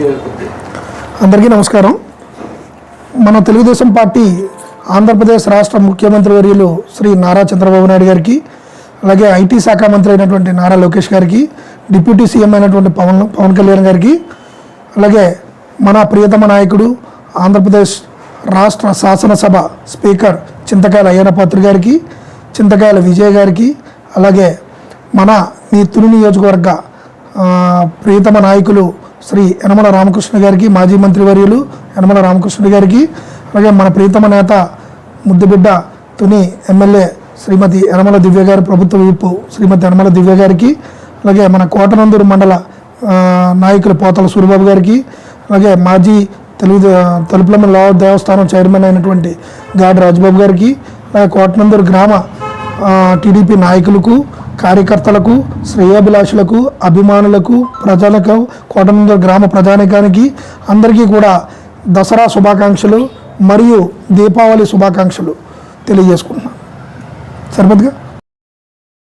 అందరికీ నమస్కారం. మన తెలుగుదేశం పార్టీ ఆంధ్రప్రదేశ్ రాష్ట్ర ముఖ్యమంత్రి వర్యులు శ్రీ నారా చంద్రబాబు నాయుడు గారికి అలాగే ఐటీ శాఖ మంత్రి అయినటువంటి నారా లోకేష్ గారికి డిప్యూటీ సీఎం అయినటువంటి పవన్ పవన్ కళ్యాణ్ గారికి అలాగే మన ప్రియతమ నాయకుడు ఆంధ్రప్రదేశ్ రాష్ట్ర శాసనసభ స్పీకర్ చింతకాయల అయ్యనపాత్రి గారికి చింతకాయల విజయ్ గారికి అలాగే మన మీ తుని నియోజకవర్గ ప్రియతమ నాయకులు శ్రీ యనమల రామకృష్ణ గారికి మాజీ మంత్రివర్యులు యనమల రామకృష్ణ గారికి అలాగే మన ప్రియతమ నేత ముద్దుబిడ్డ తుని ఎమ్మెల్యే శ్రీమతి యనమల దివ్య గారి ప్రభుత్వ విప్పు శ్రీమతి యనమల దివ్య గారికి అలాగే మన కోటనందూరు మండల నాయకులు పోతల సూరిబాబు గారికి అలాగే మాజీ తెలుగు తలుపులమ్మ లా దేవస్థానం చైర్మన్ అయినటువంటి గాడి రాజబాబు గారికి అలాగే కోటనందూరు గ్రామ టీడీపీ నాయకులకు కార్యకర్తలకు శ్రేయాభిలాషులకు అభిమానులకు ప్రజలకు కోటనందూరు గ్రామ ప్రజానికానికి అందరికీ కూడా దసరా శుభాకాంక్షలు మరియు దీపావళి శుభాకాంక్షలు తెలియజేసుకుంటున్నాను. సరిపోద్దుగా?